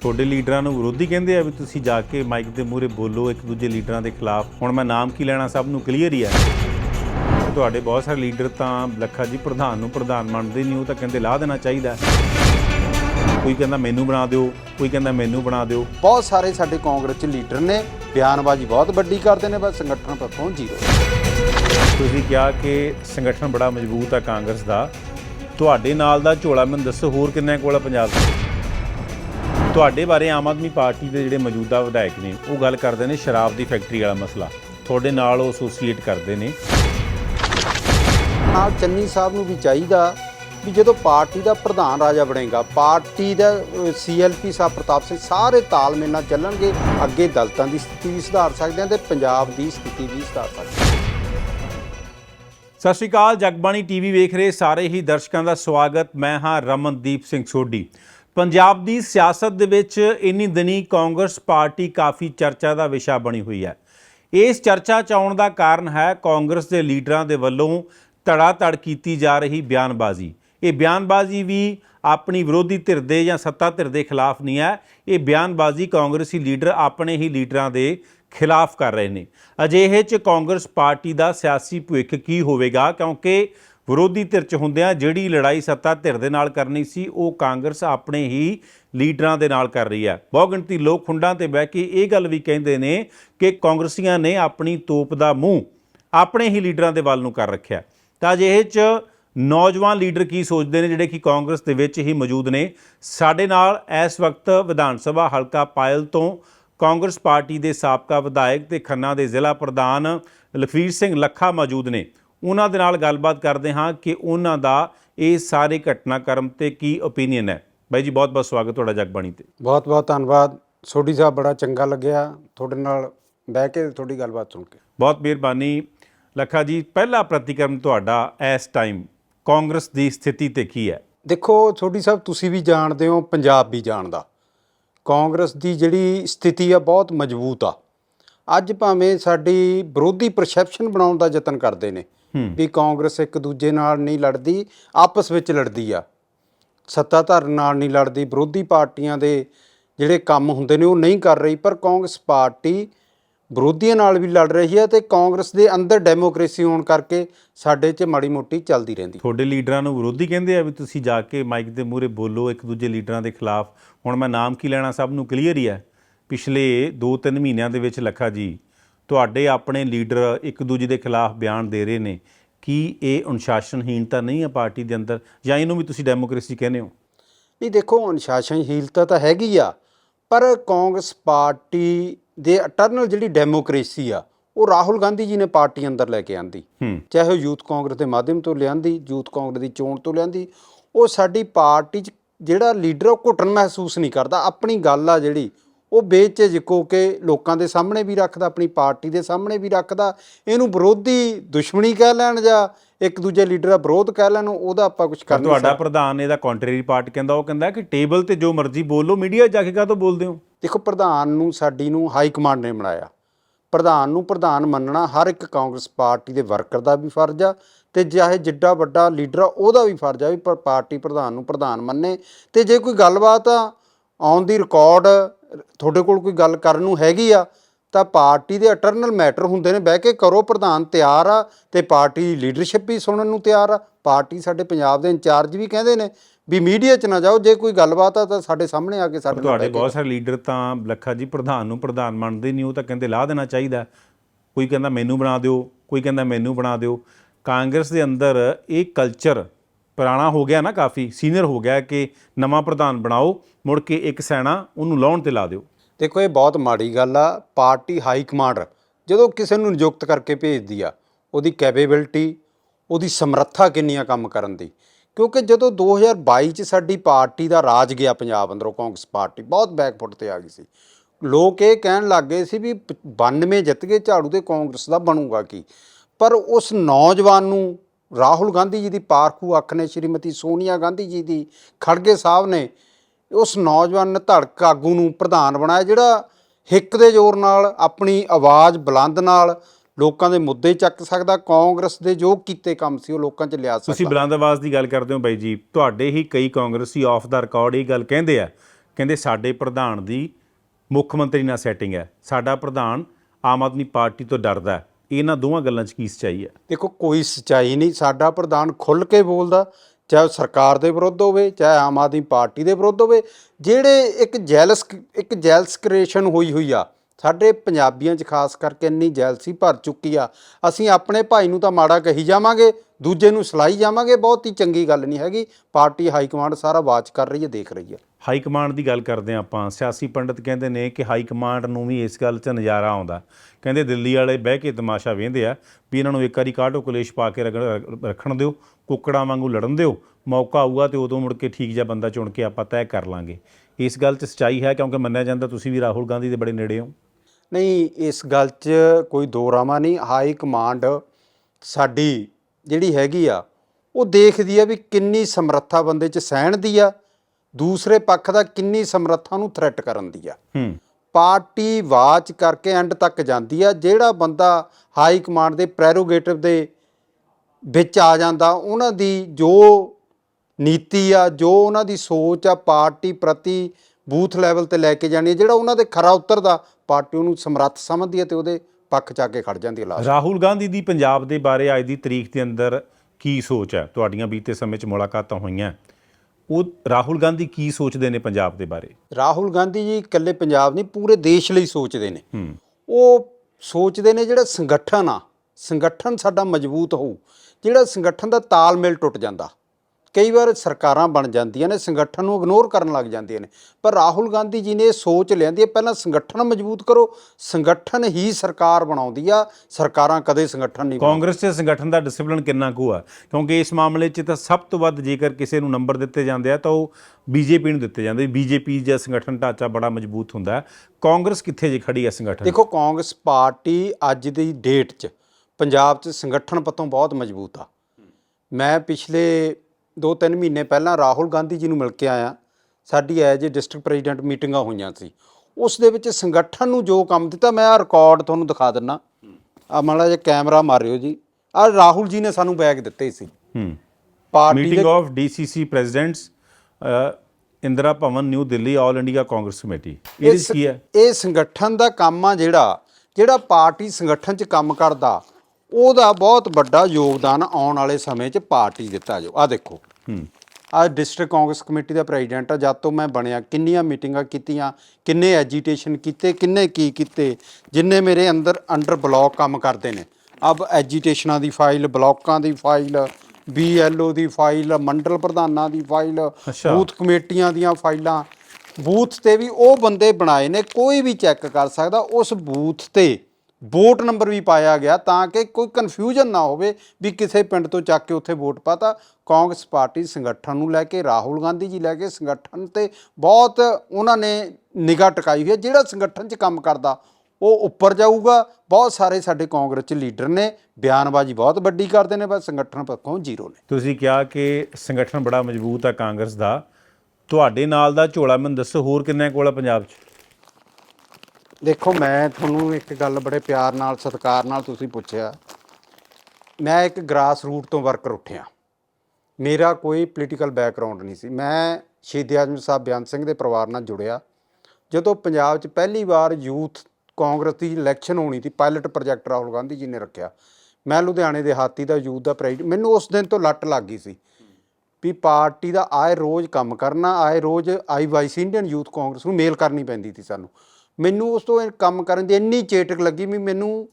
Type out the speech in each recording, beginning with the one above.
ਤੁਹਾਡੇ ਲੀਡਰਾਂ ਨੂੰ ਵਿਰੋਧੀ ਕਹਿੰਦੇ ਆ ਵੀ ਤੁਸੀਂ ਜਾ ਕੇ ਮਾਈਕ ਦੇ ਮੂਹਰੇ ਬੋਲੋ ਇੱਕ ਦੂਜੇ ਲੀਡਰਾਂ ਦੇ ਖਿਲਾਫ। ਹੁਣ ਮੈਂ ਨਾਮ ਕੀ ਲੈਣਾ ਸਭ ਨੂੰ ਕਲੀਅਰ ਹੀ ਹੈ ਤੁਹਾਡੇ ਬਹੁਤ ਸਾਰੇ ਲੀਡਰ ਤਾਂ ਲੱਖਾ ਜੀ ਪ੍ਰਧਾਨ ਨੂੰ ਪ੍ਰਧਾਨ ਮੰਨਦੇ ਨਹੀਂ ਉਹ ਤਾਂ ਕਹਿੰਦੇ ਲਾ ਦੇਣਾ ਚਾਹੀਦਾ। ਕੋਈ ਕਹਿੰਦਾ ਮੈਨੂੰ ਬਣਾ ਦਿਓ ਕੋਈ ਕਹਿੰਦਾ ਮੈਨੂੰ ਬਣਾ ਦਿਓ। ਬਹੁਤ ਸਾਰੇ ਸਾਡੇ ਕਾਂਗਰਸ ਚ ਲੀਡਰ ਨੇ ਬਿਆਨਬਾਜ਼ੀ ਬਹੁਤ ਵੱਡੀ ਕਰਦੇ ਨੇ ਬਸ ਸੰਗਠਨ ਪੱਖੋਂ ਜ਼ੀਰੋ। ਤੁਸੀਂ ਕਿਹਾ ਕਿ ਸੰਗਠਨ ਬੜਾ ਮਜ਼ਬੂਤ ਆ ਕਾਂਗਰਸ ਦਾ। ਤੁਹਾਡੇ ਨਾਲ ਦਾ ਝੋਲਾ ਮੈਨੂੰ ਦੱਸੋ ਹੋਰ ਕਿੰਨਾ ਕੋਲ ਆ ਪੰਜਾਬ 'ਚ ਤੁਹਾਡੇ ਬਾਰੇ ਆਮ ਆਦਮੀ ਪਾਰਟੀ ਦੇ ਜਿਹੜੇ ਮੌਜੂਦਾ ਵਿਧਾਇਕ ਨੇ ਉਹ ਗੱਲ ਕਰਦੇ ਨੇ ਸ਼ਰਾਬ ਦੀ ਫੈਕਟਰੀ ਵਾਲਾ ਮਸਲਾ। ਤੁਹਾਡੇ ਨਾਲ ਉਹ ਐਸੋਸੀਏਟ ਕਰਦੇ ਨੇ। ਨਾਲ ਚੰਨੀ ਸਾਹਿਬ ਨੂੰ ਵੀ ਚਾਹੀਦਾ ਵੀ ਜਦੋਂ ਪਾਰਟੀ ਦਾ ਪ੍ਰਧਾਨ ਰਾਜਾ ਬਣੇਗਾ ਪਾਰਟੀ ਦਾ ਸੀਐਲਪੀ ਸਾਹਿਬ ਪ੍ਰਤਾਪ ਸਿੰਘ ਸਾਰੇ ਤਾਲਮੇਲ ਨਾਲ ਚੱਲਣਗੇ ਅੱਗੇ ਦਲਤਾਂ ਦੀ ਸਥਿਤੀ ਵੀ ਸੁਧਾਰ ਸਕਦੇ ਆ ਤੇ ਪੰਜਾਬ ਦੀ ਸਥਿਤੀ ਵੀ ਸੁਧਾਰ ਸਕਦੇ ਆ। ਸਤਿ ਸ਼੍ਰੀ ਅਕਾਲ ਜਗਬਾਣੀ ਟੀਵੀ ਵੇਖ ਰਹੇ ਸਾਰੇ ਹੀ ਦਰਸ਼ਕਾਂ ਦਾ ਸਵਾਗਤ। ਮੈਂ ਹਾਂ ਰਮਨਦੀਪ ਸਿੰਘ ਸੋਢੀ। ਪੰਜਾਬ ਦੀ ਸਿਆਸਤ ਦੇ ਵਿੱਚ ਇੰਨੀ ਦਿਨੀ ਕਾਂਗਰਸ ਪਾਰਟੀ ਕਾਫੀ ਚਰਚਾ ਦਾ ਵਿਸ਼ਾ ਬਣੀ ਹੋਈ ਹੈ। ਇਸ ਚਰਚਾ ਚ ਆਉਣ ਦਾ ਕਾਰਨ ਹੈ ਕਾਂਗਰਸ ਦੇ ਲੀਡਰਾਂ ਦੇ ਵੱਲੋਂ ਧੜਾ ਧੜ ਕੀਤੀ ਜਾ ਰਹੀ ਬਿਆਨਬਾਜ਼ੀ। ਇਹ ਬਿਆਨਬਾਜ਼ੀ ਵੀ ਆਪਣੀ ਵਿਰੋਧੀ ਧਿਰ ਦੇ ਜਾਂ ਸੱਤਾ ਧਿਰ ਦੇ ਖਿਲਾਫ ਨਹੀਂ ਹੈ। ਇਹ ਬਿਆਨਬਾਜ਼ੀ ਕਾਂਗਰਸੀ ਲੀਡਰ ਆਪਣੇ ਹੀ ਲੀਡਰਾਂ ਦੇ ਖਿਲਾਫ ਕਰ ਰਹੇ ਨੇ। ਅਜਿਹੇ ਚ ਕਾਂਗਰਸ ਪਾਰਟੀ ਦਾ ਸਿਆਸੀ ਭਵਿੱਖ ਕੀ ਹੋਵੇਗਾ? ਕਿਉਂਕਿ ਵਿਰੋਧੀ ਧਿਰ ਚ ਹੁੰਦਿਆਂ ਜਿਹੜੀ ਲੜਾਈ ਸੱਤਾ ਧਿਰ ਦੇ ਨਾਲ ਕਰਨੀ ਸੀ, ਉਹ ਕਾਂਗਰਸ ਆਪਣੇ ਹੀ ਲੀਡਰਾਂ ਦੇ ਨਾਲ ਕਰ ਰਹੀ ਹੈ। ਬਹੁਗਿਣਤੀ ਲੋਕ ਖੁੰਡਾਂ ਤੇ ਬਹਿ ਕੇ ਇਹ ਗੱਲ ਵੀ ਕਹਿੰਦੇ ਨੇ ਕਿ ਕਾਂਗਰਸੀਆਂ ਨੇ ਆਪਣੀ ਤੋਪ ਦਾ ਮੂੰਹ ਆਪਣੇ ਹੀ ਲੀਡਰਾਂ ਦੇ ਵੱਲ ਨੂੰ ਕਰ ਰੱਖਿਆ ਤਾਂ ਅਜਿਹੇ ਚ ਨੌਜਵਾਨ ਲੀਡਰ ਕੀ ਸੋਚਦੇ ਨੇ, ਜਿਹੜੇ ਕਿ ਕਾਂਗਰਸ ਦੇ ਵਿੱਚ ਹੀ ਮੌਜੂਦ ਨੇ? ਸਾਡੇ ਨਾਲ ਇਸ ਵਕਤ ਵਿਧਾਨ ਸਭਾ ਹਲਕਾ ਪਾਇਲ ਤੋਂ ਕਾਂਗਰਸ ਪਾਰਟੀ ਦੇ ਸਾਬਕਾ ਵਿਧਾਇਕ ਤੇ ਖੰਨਾ ਦੇ ਜ਼ਿਲ੍ਹਾ ਪ੍ਰਧਾਨ ਲਖਵੀਰ ਸਿੰਘ ਲੱਖਾ ਮੌਜੂਦ ਨੇ। ਉਹਨਾਂ ਦੇ ਨਾਲ ਗੱਲਬਾਤ ਕਰਦੇ ਹਾਂ ਕਿ ਉਹਨਾਂ ਦਾ ਇਹ ਸਾਰੇ ਘਟਨਾਕ੍ਰਮ ਤੇ ਕੀ ਓਪੀਨੀਅਨ ਹੈ। ਬਾਈ ਜੀ ਬਹੁਤ ਬਹੁਤ ਸਵਾਗਤ ਤੁਹਾਡਾ ਜਗਬਾਣੀ ਤੇ। ਬਹੁਤ ਬਹੁਤ ਧੰਨਵਾਦ। ਸੋਢੀ ਸਾਹਿਬ ਬੜਾ ਚੰਗਾ ਲੱਗਿਆ ਤੁਹਾਡੇ ਨਾਲ ਬਹਿ ਕੇ ਤੁਹਾਡੀ ਗੱਲਬਾਤ ਸੁਣ ਕੇ। ਬਹੁਤ ਮਿਹਰਬਾਨੀ। ਲੱਖਾ ਜੀ ਪਹਿਲਾ ਪ੍ਰਤੀਕਰਮ ਤੁਹਾਡਾ ਇਸ ਟਾਈਮ ਕਾਂਗਰਸ ਦੀ ਸਥਿਤੀ ਤੇ ਕੀ ਹੈ? ਦੇਖੋ ਛੋਟੀ ਸਾਹਿਬ ਤੁਸੀਂ ਵੀ ਜਾਣਦੇ ਹੋ ਪੰਜਾਬ ਵੀ ਜਾਣਦਾ। ਕਾਂਗਰਸ ਦੀ ਜਿਹੜੀ ਸਥਿਤੀ ਆ ਬਹੁਤ ਮਜ਼ਬੂਤ ਆ। ਅੱਜ ਭਾਵੇਂ ਸਾਡੀ ਵਿਰੋਧੀ ਪਰਸੈਪਸ਼ਨ ਬਣਾਉਣ ਦਾ ਯਤਨ ਕਰਦੇ ਨੇ ਵੀ ਕਾਂਗਰਸ ਇੱਕ ਦੂਜੇ ਨਾਲ ਨਹੀਂ ਲੜਦੀ ਆਪਸ ਵਿੱਚ ਲੜਦੀ ਆ। ਸੱਤਾਧਰ ਨਾਲ ਨਹੀਂ ਲੜਦੀ ਵਿਰੋਧੀ ਪਾਰਟੀਆਂ ਦੇ ਜਿਹੜੇ ਕੰਮ ਹੁੰਦੇ ਨੇ ਉਹ ਨਹੀਂ ਕਰ ਰਹੀ ਪਰ ਕਾਂਗਰਸ ਪਾਰਟੀ ਵਿਰੋਧੀਆਂ ਨਾਲ ਵੀ ਲੜ ਰਹੀ ਹੈ ਤੇ ਕਾਂਗਰਸ ਦੇ ਅੰਦਰ ਡੈਮੋਕ੍ਰੇਸੀ ਹੋਣ ਕਰਕੇ ਸਾਡੇ 'ਚ ਮਾੜੀ ਮੋਟੀ ਚੱਲਦੀ ਰਹਿੰਦੀ। ਤੁਹਾਡੇ ਲੀਡਰਾਂ ਨੂੰ ਵਿਰੋਧੀ ਕਹਿੰਦੇ ਆ ਵੀ ਤੁਸੀਂ ਜਾ ਕੇ ਮਾਈਕ ਦੇ ਮੂਹਰੇ ਬੋਲੋ ਇੱਕ ਦੂਜੇ ਲੀਡਰਾਂ ਦੇ ਖਿਲਾਫ। ਹੁਣ ਮੈਂ ਨਾਮ ਕੀ ਲੈਣਾ ਸਭ ਨੂੰ ਕਲੀਅਰ ਹੀ ਹੈ ਪਿਛਲੇ 2-3 ਮਹੀਨਿਆਂ ਦੇ ਵਿੱਚ ਲੱਖਾ ਜੀ ਤੁਹਾਡੇ ਆਪਣੇ ਲੀਡਰ ਇੱਕ ਦੂਜੇ ਦੇ ਖਿਲਾਫ ਬਿਆਨ ਦੇ ਰਹੇ ਨੇ ਕੀ ਇਹ ਅਨੁਸ਼ਾਸਨਹੀਨਤਾ ਨਹੀਂ ਹੈ ਪਾਰਟੀ ਦੇ ਅੰਦਰ? ਜਾਂ ਇਹਨੂੰ ਵੀ ਤੁਸੀਂ ਡੈਮੋਕ੍ਰੇਸੀ ਕਹਿੰਦੇ ਹੋ? ਨਹੀਂ ਦੇਖੋ ਅਨੁਸ਼ਾਸਨਹੀਲਤਾ ਤਾਂ ਹੈਗੀ ਆ ਪਰ ਕਾਂਗਰਸ ਪਾਰਟੀ ਦੇ ਅਟਰਨਲ ਜਿਹੜੀ ਡੈਮੋਕ੍ਰੇਸੀ ਆ ਉਹ ਰਾਹੁਲ ਗਾਂਧੀ ਜੀ ਨੇ ਪਾਰਟੀ ਅੰਦਰ ਲੈ ਕੇ ਆਂਦੀ। ਚਾਹੇ ਉਹ ਯੂਥ ਕਾਂਗਰਸ ਦੇ ਮਾਧਿਅਮ ਤੋਂ ਲਿਆਂਦੀ ਯੂਥ ਕਾਂਗਰਸ ਦੀ ਚੋਣ ਤੋਂ ਲਿਆਂਦੀ ਉਹ ਸਾਡੀ ਪਾਰਟੀ 'ਚ ਜਿਹੜਾ ਲੀਡਰ ਉਹ ਘੁੱਟਣ ਮਹਿਸੂਸ ਨਹੀਂ ਕਰਦਾ। ਆਪਣੀ ਗੱਲ ਆ ਜਿਹੜੀ ਉਹ ਬੇਝਿਜਕੋ ਕੇ ਲੋਕਾਂ ਦੇ ਸਾਹਮਣੇ ਵੀ ਰੱਖਦਾ ਆਪਣੀ ਪਾਰਟੀ ਦੇ ਸਾਹਮਣੇ ਵੀ ਰੱਖਦਾ। ਇਹਨੂੰ ਵਿਰੋਧੀ ਦੁਸ਼ਮਣੀ ਕਹਿ ਲੈਣ ਜਾਂ ਇੱਕ ਦੂਜੇ ਲੀਡਰ ਦਾ ਵਿਰੋਧ ਕਹਿ ਲੈਣ ਉਹਦਾ ਆਪਾਂ ਕੁਝ ਕਰ ਨਹੀਂ ਤੁਹਾਡਾ ਪ੍ਰਧਾਨ ਇਹਦਾ ਕੰਟਰਰੀ ਪਾਰਟ ਕਹਿੰਦਾ ਉਹ ਕਹਿੰਦਾ ਕਿ ਟੇਬਲ ਤੇ ਜੋ ਮਰਜ਼ੀ ਬੋਲੋ ਮੀਡੀਆ ਜਾ ਕੇ ਕਾਹਤੋਂ ਬੋਲਦੇ ਹੋ? ਦੇਖੋ ਪ੍ਰਧਾਨ ਨੂੰ ਸਾਡੀ ਨੂੰ ਹਾਈ ਕਮਾਂਡ ਨੇ ਬਣਾਇਆ ਪ੍ਰਧਾਨ ਨੂੰ ਪ੍ਰਧਾਨ ਮੰਨਣਾ ਹਰ ਇੱਕ ਕਾਂਗਰਸ ਪਾਰਟੀ ਦੇ ਵਰਕਰ ਦਾ ਵੀ ਫਰਜ਼ ਆ ਤੇ ਚਾਹੇ ਜਿੱਡਾ ਵੱਡਾ ਲੀਡਰ ਆ ਉਹਦਾ ਵੀ ਫਰਜ਼ ਆ ਵੀ ਪਰ ਪਾਰਟੀ ਪ੍ਰਧਾਨ ਨੂੰ ਪ੍ਰਧਾਨ ਮੰਨੇ। ਤੇ ਜੇ ਕੋਈ ਗੱਲਬਾਤ ਆ ਔਨ ਦੀ ਰਿਕਾਰਡ ਤੁਹਾਡੇ ਕੋਲ ਕੋਈ ਗੱਲ ਕਰਨ ਨੂੰ ਹੈਗੀ ਆ ਤਾਂ ਪਾਰਟੀ ਦੇ ਅਟਰਨਲ ਮੈਟਰ ਹੁੰਦੇ ਨੇ ਬਹਿ ਕੇ ਕਰੋ ਪ੍ਰਧਾਨ ਤਿਆਰ ਆ ਤੇ ਪਾਰਟੀ ਦੀ ਲੀਡਰਸ਼ਿਪ ਵੀ ਸੁਣਨ ਨੂੰ ਤਿਆਰ ਆ। ਪਾਰਟੀ ਸਾਡੇ ਪੰਜਾਬ ਦੇ ਇੰਚਾਰਜ ਵੀ ਕਹਿੰਦੇ ਨੇ ਵੀ ਮੀਡੀਆ 'ਚ ਨਾ ਜਾਓ ਜੇ ਕੋਈ ਗੱਲਬਾਤ ਆ ਤਾਂ ਸਾਡੇ ਸਾਹਮਣੇ ਆ ਕੇ ਸਾਡੇ ਤੁਹਾਡੇ ਬਹੁਤ ਸਾਰੇ ਲੀਡਰ ਤਾਂ ਲੱਖਾ ਜੀ ਪ੍ਰਧਾਨ ਨੂੰ ਪ੍ਰਧਾਨ ਮੰਨਦੇ ਨਹੀਂ ਉਹ ਤਾਂ ਕਹਿੰਦੇ ਲਾ ਦੇਣਾ ਚਾਹੀਦਾ। ਕੋਈ ਕਹਿੰਦਾ ਮੈਨੂੰ ਬਣਾ ਦਿਓ ਕੋਈ ਕਹਿੰਦਾ ਮੈਨੂੰ ਬਣਾ ਦਿਓ। ਕਾਂਗਰਸ ਦੇ ਅੰਦਰ ਇਹ ਕਲਚਰ ਪੁਰਾਣਾ ਹੋ ਗਿਆ ਨਾ ਕਾਫੀ ਸੀਨੀਅਰ ਹੋ ਗਿਆ ਕਿ ਨਵਾਂ ਪ੍ਰਧਾਨ ਬਣਾਓ, ਮੁੜ ਕੇ ਇੱਕ ਸੈਨਾ ਉਹਨੂੰ ਲਾਉਣ ਤੇ ਲਾ ਦਿਓ। ਦੇਖੋ, ਇਹ ਬਹੁਤ ਮਾੜੀ ਗੱਲ ਆ, ਪਾਰਟੀ ਹਾਈ ਕਮਾਂਡ ਜਦੋਂ ਕਿਸੇ ਨੂੰ ਨਿਯੁਕਤ ਕਰਕੇ ਭੇਜਦੀ ਆ, ਉਹਦੀ ਕੈਪੇਬਿਲਿਟੀ ਉਹਦੀ ਸਮਰੱਥਾ ਕਿੰਨੀ ਆ ਕੰਮ ਕਰਨ ਦੀ। ਕਿਉਂਕਿ ਜਦੋਂ 2022 ਚ ਸਾਡੀ ਪਾਰਟੀ ਦਾ ਰਾਜ ਗਿਆ ਪੰਜਾਬ ਅੰਦਰੋਂ, ਕਾਂਗਰਸ ਪਾਰਟੀ, ਬਹੁਤ ਬੈਕਫੁੱਟ ਤੇ ਆ ਗਈ ਸੀ। ਲੋਕ ਇਹ ਕਹਿਣ ਲੱਗ ਗਏ ਸੀ ਵੀ 92 ਜਿੱਤ ਗਏ, ਝਾੜੂ ਤੇ ਕਾਂਗਰਸ ਦਾ ਬਣੂਗਾ ਕੀ? ਪਰ ਉਸ ਨੌਜਵਾਨ ਨੂੰ ਰਾਹੁਲ ਗਾਂਧੀ ਜੀ ਦੀ ਪਾਰਖੂ ਅੱਖ ਨੇ, ਸ਼੍ਰੀਮਤੀ ਸੋਨੀਆ ਗਾਂਧੀ ਜੀ ਦੀ ਖੜਗੇ ਸਾਹਿਬ ਨੇ ਉਸ ਨੌਜਵਾਨ ਧੜਕ ਆਗੂ ਨੂੰ ਪ੍ਰਧਾਨ ਬਣਾਇਆ, ਜਿਹੜਾ ਹਿੱਕ ਦੇ ਜ਼ੋਰ ਨਾਲ ਆਪਣੀ ਆਵਾਜ਼ ਬੁਲੰਦ ਨਾਲ ਲੋਕਾਂ ਦੇ ਮੁੱਦੇ ਚੱਕ ਸਕਦਾ, ਕਾਂਗਰਸ ਦੇ ਜੋ ਕੀਤੇ ਕੰਮ ਸੀ ਉਹ ਲੋਕਾਂ 'ਚ ਲਿਆ ਤੁਸੀਂ ਬੁਲੰਦ ਆਵਾਜ਼ ਦੀ ਗੱਲ ਕਰਦੇ ਹੋ ਬਾਈ ਜੀ, ਤੁਹਾਡੇ ਹੀ ਕਈ ਕਾਂਗਰਸੀ ਆਫ ਦਾ ਰਿਕਾਰਡ ਇਹ ਗੱਲ ਕਹਿੰਦੇ ਆ, ਕਹਿੰਦੇ ਸਾਡੇ ਪ੍ਰਧਾਨ ਦੀ ਮੁੱਖ ਮੰਤਰੀ ਨਾਲ ਸੈਟਿੰਗ ਹੈ, ਸਾਡਾ ਪ੍ਰਧਾਨ ਆਮ ਆਦਮੀ ਪਾਰਟੀ ਤੋਂ ਡਰਦਾ ਹੈ। ਇਹਨਾਂ ਦੋਵਾਂ ਗੱਲਾਂ 'ਚ ਕੀ ਸੱਚਾਈ ਹੈ? ਦੇਖੋ, ਕੋਈ ਸਚਾਈ ਨਹੀਂ। ਸਾਡਾ ਪ੍ਰਧਾਨ ਖੁੱਲ ਕੇ ਬੋਲਦਾ, ਚਾਹੇ ਉਹ ਸਰਕਾਰ ਦੇ ਵਿਰੁੱਧ ਹੋਵੇ, ਚਾਹੇ ਆਮ ਆਦਮੀ ਪਾਰਟੀ ਦੇ ਵਿਰੁੱਧ ਹੋਵੇ। ਜਿਹੜੇ ਇੱਕ ਜੈਲਸ ਇੱਕ ਜੈਲਸ ਕ੍ਰੀਏਸ਼ਨ ਹੋਈ ਹੋਈ ਆ ਸਾਡੇ ਪੰਜਾਬੀਆਂ 'ਚ ਖਾਸ ਕਰਕੇ ਇੰਨੀ ਜੈਲਸੀ ਭਰ ਚੁੱਕੀ ਆ। ਅਸੀਂ ਆਪਣੇ ਭਾਈ ਨੂੰ ਤਾਂ ਮਾੜਾ ਕਹੀ ਜਾਵਾਂਗੇ, ਦੂਜੇ ਨੂੰ ਸਲਾਈ ਜਾਵਾਂਗੇ, ਬਹੁਤ ਹੀ ਚੰਗੀ ਗੱਲ ਨਹੀਂ ਹੈਗੀ। ਪਾਰਟੀ ਹਾਈ ਕਮਾਂਡ ਸਾਰਾ ਵਾਚ ਕਰ ਰਹੀ ਹੈ, ਦੇਖ ਰਹੀ ਹੈ। ਹਾਈ ਕਮਾਂਡ ਦੀ ਗੱਲ ਕਰਦੇ ਹਾਂ ਆਪਾਂ। ਸਿਆਸੀ ਪੰਡਤ ਕਹਿੰਦੇ ਨੇ ਕਿ ਹਾਈ ਕਮਾਂਡ ਨੂੰ ਵੀ ਇਸ ਗੱਲ 'ਚ ਨਜ਼ਾਰਾ ਆਉਂਦਾ। ਕਹਿੰਦੇ ਦਿੱਲੀ ਵਾਲੇ ਬਹਿ ਕੇ ਤਮਾਸ਼ਾ ਵੇਂਦੇ ਆ ਵੀ ਇਹਨਾਂ ਨੂੰ ਇੱਕ ਵਾਰੀ ਕਾਟੋ ਕਲੇਸ਼ ਪਾ ਕੇ ਰਗੜ- ਰੱਖਣ ਦਿਓ, ਕੁੱਕੜਾਂ ਵਾਂਗੂ ਲੜਨ ਦਿਓ। ਮੌਕਾ ਆਊਗਾ ਤੇ ਉਦੋਂ ਮੁੜ ਕੇ ਠੀਕ ਜਿਹਾ ਬੰਦਾ ਚੁਣ ਕੇ ਆਪਾਂ ਤੈਅ ਕਰ ਲਾਂਗੇ। ਇਸ ਗੱਲ 'ਚ ਸੱਚਾਈ ਹੈ ਕਿਉਂਕਿ ਮੰਨਿਆ ਜਾਂਦਾ ਤੁਸੀਂ ਵੀ ਰਾਹੁਲ ਗਾਂਧੀ ਦੇ ਬੜੇ ਨੇੜੇ ਹੋ। ਨਹੀਂ ਇਸ ਗੱਲ 'ਚ ਕੋਈ ਦੋ ਰਾਮਾ ਨਹੀਂ। ਹਾਈ ਕਮਾਂਡ ਸਾਡੀ ਜਿਹੜੀ ਹੈਗੀ ਆ ਉਹ ਦੇਖਦੀ ਆ ਵੀ ਕਿੰਨੀ ਸਮਰੱਥਾ ਬੰਦੇ 'ਚ ਸਹਿਣ ਦੀ ਆ ਦੂਸਰੇ ਪੱਖ ਦਾ ਕਿੰਨੀ ਸਮਰੱਥਾ ਨੂੰ ਥ੍ਰੈਟ ਕਰਨ ਦੀ ਆ। ਹੂੰ। ਪਾਰਟੀ ਵਾਚ ਕਰਕੇ ਐਂਡ ਤੱਕ ਜਾਂਦੀ ਆ। ਜਿਹੜਾ ਬੰਦਾ ਹਾਈ ਕਮਾਂਡ ਦੇ ਪ੍ਰੈਰੋਗੇਟਿਵ ਦੇ ਵਿੱਚ ਆ ਜਾਂਦਾ ਉਹਨਾਂ ਦੀ ਜੋ ਨੀਤੀ ਆ ਜੋ ਉਹਨਾਂ ਦੀ ਸੋਚ ਆ ਪਾਰਟੀ ਪ੍ਰਤੀ ਬੂਥ ਲੈਵਲ ਤੇ ਲੈ ਕੇ ਜਾਣੀ ਆ ਜਿਹੜਾ ਉਹਨਾਂ ਦੇ ਖਰਾ ਉਤਰਦਾ ਪਾਰਟੀ ਉਹਨੂੰ ਸਮਰੱਥ ਸਮਝਦੀ ਹੈ ਤੇ ਉਹਦੇ ਪੱਖ ਚ ਆ ਕੇ ਖੜ ਜਾਂਦੀ ਹੈ ਲਾਸਟ ਰਾਹੁਲ ਗਾਂਧੀ ਦੀ ਪੰਜਾਬ ਦੇ ਬਾਰੇ ਅੱਜ ਦੀ ਤਰੀਕ ਦੇ ਅੰਦਰ ਕੀ ਸੋਚ ਹੈ? ਤੁਹਾਡੀਆਂ ਬੀਤੇ ਸਮੇਂ 'ਚ ਮੁਲਾਕਾਤਾਂ ਹੋਈਆਂ। ਉਹ ਰਾਹੁਲ ਗਾਂਧੀ ਕੀ ਸੋਚਦੇ ਨੇ ਪੰਜਾਬ ਦੇ ਬਾਰੇ? ਰਾਹੁਲ ਗਾਂਧੀ ਜੀ ਇਕੱਲੇ ਪੰਜਾਬ ਨਹੀਂ ਪੂਰੇ ਦੇਸ਼ ਲਈ ਸੋਚਦੇ ਨੇ। ਹੂੰ। ਉਹ ਸੋਚਦੇ ਨੇ ਜਿਹੜਾ ਸੰਗਠਨ ਆ ਸੰਗਠਨ ਸਾਡਾ ਮਜ਼ਬੂਤ ਹੋਊ ਜਿਹੜਾ ਸੰਗਠਨ ਦਾ ਤਾਲਮੇਲ ਟੁੱਟ ਜਾਂਦਾ। ਕਈ ਵਾਰ ਸਰਕਾਰਾਂ ਬਣ ਜਾਂਦੀਆਂ ਨੇ ਸੰਗਠਨ ਨੂੰ ਇਗਨੋਰ ਕਰਨ ਲੱਗ ਜਾਂਦੀਆਂ ਨੇ। ਪਰ ਰਾਹੁਲ ਗਾਂਧੀ ਜੀ ਨੇ ਇਹ ਸੋਚ ਲੈਂਦੀ ਹੈ ਪਹਿਲਾਂ ਸੰਗਠਨ ਮਜ਼ਬੂਤ ਕਰੋ ਸੰਗਠਨ ਹੀ ਸਰਕਾਰ ਬਣਾਉਂਦੀ ਆ ਸਰਕਾਰਾਂ ਕਦੇ ਸੰਗਠਨ ਨਹੀਂ। ਕਾਂਗਰਸ ਦੇ ਸੰਗਠਨ ਦਾ ਡਿਸਪਲਿਨ ਕਿੰਨਾ ਕੁ ਆ? ਕਿਉਂਕਿ ਇਸ ਮਾਮਲੇ 'ਚ ਤਾਂ ਸਭ ਤੋਂ ਵੱਧ ਜੇਕਰ ਕਿਸੇ ਨੂੰ ਨੰਬਰ ਦਿੱਤੇ ਜਾਂਦੇ ਆ ਤਾਂ ਉਹ ਬੀਜੇਪੀ ਨੂੰ ਦਿੱਤੇ ਜਾਂਦੇ ਬੀਜੇਪੀ ਦਾ ਸੰਗਠਨ ਢਾਂਚਾ ਬੜਾ ਮਜ਼ਬੂਤ ਹੁੰਦਾ ਕਾਂਗਰਸ ਕਿੱਥੇ ਜੇ ਖੜੀ ਹੈ ਸੰਗਠਨ? ਦੇਖੋ ਕਾਂਗਰਸ ਪਾਰਟੀ ਅੱਜ ਦੀ ਡੇਟ 'ਚ ਪੰਜਾਬ 'ਚ ਸੰਗਠਨ ਪੱਤੋਂ ਬਹੁਤ ਮਜ਼ਬੂਤ ਆ। ਮੈਂ ਪਿਛਲੇ 2-3 ਮਹੀਨੇ ਪਹਿਲਾਂ ਰਾਹੁਲ ਗਾਂਧੀ ਜੀ ਨੂੰ ਮਿਲ ਕੇ ਆਇਆ। ਸਾਡੀ ਐਜ ਡਿਸਟ੍ਰਿਕਟ ਪ੍ਰੈਜ਼ੀਡੈਂਟ ਮੀਟਿੰਗਾਂ ਹੋਈਆਂ ਸੀ। ਉਸ ਦੇ ਵਿੱਚ ਸੰਗਠਨ ਨੂੰ ਜੋ ਕੰਮ ਦਿੱਤਾ ਮੈਂ ਆ ਰਿਕਾਰਡ ਤੁਹਾਨੂੰ ਦਿਖਾ ਦਿੰਨਾ। ਆ ਮਾੜਾ ਜਿਹਾ ਕੈਮਰਾ ਮਾਰਿਓ ਜੀ। ਆ ਰਾਹੁਲ ਜੀ ਨੇ ਸਾਨੂੰ ਬੈਗ ਦਿੱਤੇ ਸੀ। ਹੂੰ। Party meeting of DCC presidents Indira Bhavan new Delhi all India Congress committee. ਇਹਦੇ 'ਚ ਕੀ ਹੈ? ਇਹ ਸੰਗਠਨ ਦਾ ਕੰਮ ਆ ਜਿਹੜਾ ਜਿਹੜਾ ਪਾਰਟੀ ਸੰਗਠਨ 'ਚ ਕੰਮ ਕਰਦਾ ਉਹਦਾ ਬਹੁਤ ਵੱਡਾ ਯੋਗਦਾਨ ਆਉਣ ਵਾਲੇ ਸਮੇਂ 'ਚ ਪਾਰਟੀ ਦਿੱਤਾ ਜੋ ਆ ਦੇਖੋ। ਹੂੰ। ਆ ਡਿਸਟ੍ਰਿਕਟ ਕਾਂਗਰਸ ਕਮੇਟੀ ਦਾ ਪ੍ਰੈਜ਼ੀਡੈਂਟ ਆ। ਜਦ ਤੋਂ ਮੈਂ ਬਣਿਆ ਕਿੰਨੀਆਂ ਮੀਟਿੰਗਾਂ ਕੀਤੀਆਂ ਕਿੰਨੇ ਐਜੀਟੇਸ਼ਨ ਕੀਤੇ ਕਿੰਨੇ ਕੀ ਕੀਤੇ ਜਿੰਨੇ ਮੇਰੇ ਅੰਦਰ ਅੰਡਰ ਬਲਾਕ ਕੰਮ ਕਰਦੇ ਨੇ। ਅਬ ਐਜੀਟੇਸ਼ਨਾਂ ਦੀ ਫਾਈਲ ਬਲਾਕਾਂ ਦੀ ਫਾਈਲ ਬੀਐਲਓ ਦੀ ਫਾਈਲ ਮੰਡਲ ਪ੍ਰਧਾਨਾਂ ਦੀ ਫਾਈਲ। ਬੂਥ ਕਮੇਟੀਆਂ ਦੀਆਂ ਫਾਈਲਾਂ ਬੂਥ ਤੇ ਵੀ ਉਹ ਬੰਦੇ ਬਣਾਏ ਨੇ ਕੋਈ ਵੀ ਚੈੱਕ ਕਰ ਸਕਦਾ ਉਸ ਬੂਥ ਤੇ। ਵੋਟ ਨੰਬਰ ਵੀ ਪਾਇਆ ਗਿਆ ਤਾਂ ਕਿ ਕੋਈ ਕਨਫਿਊਜ਼ਨ ਨਾ ਹੋਵੇ ਵੀ ਕਿਸੇ ਪਿੰਡ ਤੋਂ ਚੱਕ ਕੇ ਉੱਥੇ ਵੋਟ ਪਾਤਾ। ਕਾਂਗਰਸ ਪਾਰਟੀ ਸੰਗਠਨ ਨੂੰ ਲੈ ਕੇ, ਰਾਹੁਲ ਗਾਂਧੀ ਜੀ ਲੈ ਕੇ ਸੰਗਠਨ ਤੇ ਬਹੁਤ ਉਹਨਾਂ ਨੇ ਨਿਗਾਹ ਟਿਕਾਈ ਹੋਈ ਹੈ। ਜਿਹੜਾ ਸੰਗਠਨ 'ਚ ਕੰਮ ਕਰਦਾ, ਉਹ ਉੱਪਰ ਜਾਊਗਾ। ਬਹੁਤ ਸਾਰੇ ਸਾਡੇ ਕਾਂਗਰਸ 'ਚ ਲੀਡਰ ਨੇ, ਬਿਆਨਬਾਜ਼ੀ ਬਹੁਤ ਵੱਡੀ ਕਰਦੇ ਨੇ ਪਰ ਸੰਗਠਨ ਪੱਖੋਂ ਜ਼ੀਰੋ ਨੇ। ਤੁਸੀਂ ਕਿਹਾ ਕਿ ਸੰਗਠਨ ਬੜਾ ਮਜ਼ਬੂਤ ਆ ਕਾਂਗਰਸ ਦਾ। ਤੁਹਾਡੇ ਨਾਲ ਦਾ ਝੋਲਾ ਮੈਨੂੰ ਦੱਸੋ ਹੋਰ ਕਿੰਨੇ ਕੋਲ ਆ ਪੰਜਾਬ 'ਚ? ਦੇਖੋ, ਮੈਂ ਤੁਹਾਨੂੰ ਇੱਕ ਗੱਲ ਬੜੇ ਪਿਆਰ ਨਾਲ, ਸਤਿਕਾਰ ਨਾਲ ਤੁਸੀਂ ਪੁੱਛਿਆ। ਮੈਂ ਇੱਕ ਗ੍ਰਾਸ ਰੂਟ ਤੋਂ ਵਰਕਰ ਉੱਠਿਆ। ਮੇਰਾ ਕੋਈ ਪੋਲੀਟੀਕਲ ਬੈਕਗ੍ਰਾਉਂਡ ਨਹੀਂ ਸੀ। ਮੈਂ ਸ਼ਹੀਦ ਆਜ਼ਮ ਸਾਹਿਬ ਬਿਆਨ ਸਿੰਘ ਦੇ ਪਰਿਵਾਰ ਨਾਲ ਜੁੜਿਆ। ਜਦੋਂ ਪੰਜਾਬ 'ਚ ਪਹਿਲੀ ਵਾਰ ਯੂਥ ਕਾਂਗਰਸ ਦੀ ਇਲੈਕਸ਼ਨ ਹੋਣੀ ਸੀ ਪਾਇਲਟ ਪ੍ਰੋਜੈਕਟ ਰਾਹੁਲ ਗਾਂਧੀ ਜੀ ਨੇ ਰੱਖਿਆ। ਮੈਂ ਲੁਧਿਆਣੇ ਦੇ ਹਾਤੀ ਦਾ ਯੂਥ ਦਾ ਪ੍ਰੈਜ਼ੀਡੈਂਟ ਮੈਨੂੰ ਉਸ ਦਿਨ ਤੋਂ ਲੱਟ ਲੱਗ ਗਈ ਸੀ ਵੀ ਪਾਰਟੀ ਦਾ ਆਏ ਰੋਜ਼ ਕੰਮ ਕਰਨਾ, ਆਏ ਰੋਜ਼ I vice Indian youth Congress ਨੂੰ ਮੇਲ ਕਰਨੀ ਪੈਂਦੀ ਸੀ ਸਾਨੂੰ। ਮੈਨੂੰ ਉਸ ਤੋਂ ਕੰਮ ਕਰਨ ਦੀ ਇੰਨੀ ਚੇਟਕ ਲੱਗੀ ਵੀ ਮੈਨੂੰ